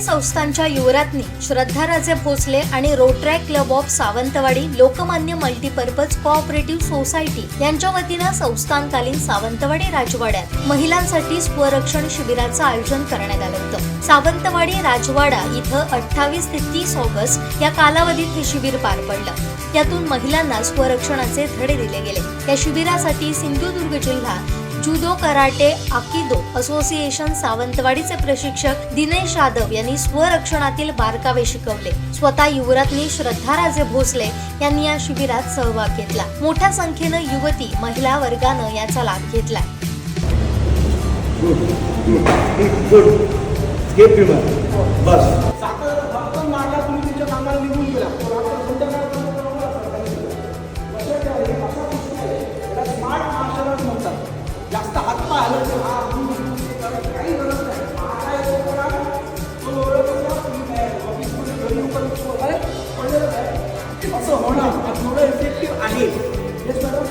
सावंतवाडी संस्थांच्या युवराज्ञी श्रद्धाराजे भोसले आणि Rotaract club of Sawantwadi Lokmanya multipurpose cooperative society यांच्या वतीनं संस्थानकालीन सावंतवाडी राजवाड्यात महिलांसाठी स्वरक्षण शिबिराचं आयोजन करण्यात आलं होतं. सावंतवाडी राजवाडा इथं अठ्ठावीस ते तीस ऑगस्ट या कालावधीत हे शिबिर पार पडलं. यातून महिलांना स्वरक्षणाचे धडे दिले गेले. या शिबिरासाठी सिंधुदुर्ग जिल्हा जुदो कराटे आकिदो असोसिएशन सावंतवाडीचे प्रशिक्षक दिनेश यादव यांनी स्वरक्षणातील बारकावे शिकवले. स्वतः युवराज्ञी श्रद्धाराजे भोसले यांनी या शिबिरात सहभाग घेतला. मोठ्या संख्येनं युवती महिला वर्गानं याचा लाभ घेतला. जास्त असं होणार थोडं इफेक्टिव्ह आहे येस मॅडम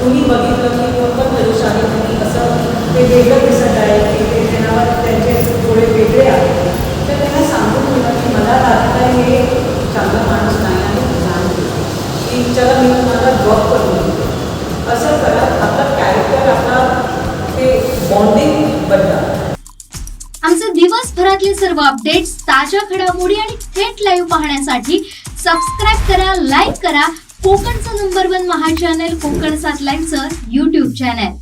तुम्ही बघितलं की कोणतं परेशानी तुम्ही असं ते वेगळं दिसत आहे की ते त्यांना त्यांचे थोडे वेगळे आहे तर त्यांना सांगून दिलं की मला लागतं हे चांगलं माणूस नाही आणि ध्यान दे. की मी तुम्हाला ड्रॉप करून देते असं करा आपला कॅरेक्टर आपला ते बॉन्डिंग बनतात आमचे दिवसभरातले सर्व अपडेट्स ताज्या घडामोडी आणि थेट लाईव्ह पाहण्यासाठी सबस्क्राईब करा लाईक करा. कोकणचं नंबर वन महा चॅनल कोकण सात लाईनचं युट्यूब चॅनल